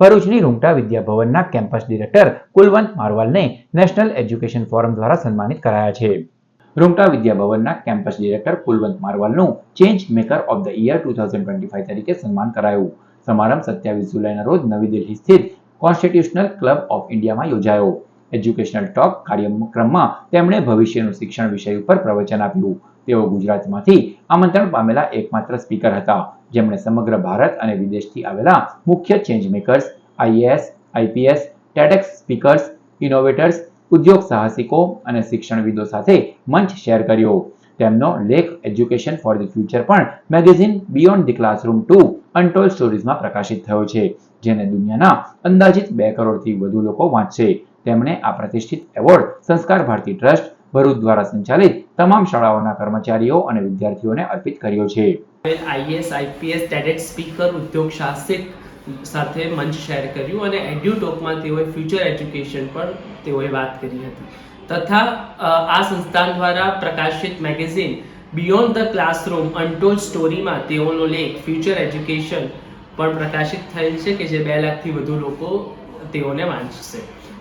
ભરૂચની રૂમટા વિદ્યાભવનના campus director Kulwant મારવાલને નેશનલ એજ્યુકેશન ફોરમ દ્વારા સન્માનિત કરાયા છે. રૂમટા વિદ્યાભવનના campus director Kulwant મારવાલનું change maker of the year two thousand twenty five તરીકે સન્માન કરાયું. સમારંભ સત્યાવીસ જુલાઈના રોજ નવી દિલ્હી સ્થિત કોન્સ્ટિટ્યુશનલ ક્લબ ઓફ ઇન્ડિયામાં યોજાયો. એજ્યુકેશનલ ટોક કાર્યક્રમમાં તેમણે ભવિષ્યનું શિક્ષણ વિષય ઉપર પ્રવચન આપ્યું. તેઓ ગુજરાતમાંથી આમંત્રણ પામેલા એકમાત્ર સ્પીકર હતા. જેમણે સમગ્ર ભારત અને વિદેશથી આવેલા મુખ્ય change makers IAS IPS TEDx speakers innovators ઉદ્યોગ સાહસિકો અને શિક્ષણવિદો સાથે મંચ શેર કર્યો. તેમનો લેખ એજ્યુકેશન ફોર ધ ફ્યુચર પણ magazine beyond the classroom to untold સ્ટોરીઝમાં પ્રકાશિત થયો છે, જેને દુનિયાના અંદાજિત બે કરોડથી વધુ લોકો વાંચશે. તેમણે આ પ્રતિષ્ઠિત એવોર્ડ સંસ્કાર ભારતી ટ્રસ્ટ, ભરૂચ દ્વારા સંચાલિત તમામ શાળાઓના કર્મચારીઓ અને વિદ્યાર્થીઓને અર્પિત કર્યો છે. આઈએસ આઈપીએસ ટેડેડ સ્પીકર, ઉદ્યોગ સાહસિક સાથે મંચ શેર કર્યું અને એડ્યુટોકમાં તેઓએ ફ્યુચર એજ્યુકેશન પર તેઓએ વાત કરી હતી. તથા આ સંસ્થાન દ્વારા પ્રકાશિત magazine beyond the classroom, untold સ્ટોરીમાં તેઓનો લેખ ફ્યુચર એજ્યુકેશન પણ પ્રકાશિત થયેલ છે કે જે બે લાખથી વધુ લોકો તેઓને વાંચશે.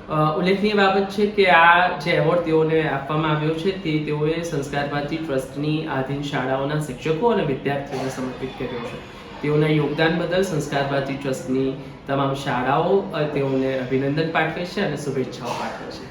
ઉલ્લેખનીય બાબત છે કે આ જે એવોર્ડ તેઓને આપવામાં આવ્યો છે તે તેઓએ સંસ્કાર ભારતી ટ્રસ્ટની આધીન શાળાઓના શિક્ષકો અને વિદ્યાર્થીઓને સમર્પિત કર્યો છે. તેઓના યોગદાન બદલ સંસ્કાર ભારતી ટ્રસ્ટની તમામ શાળાઓ તેઓને અભિનંદન પાઠવે છે અને શુભેચ્છાઓ પાઠવે છે.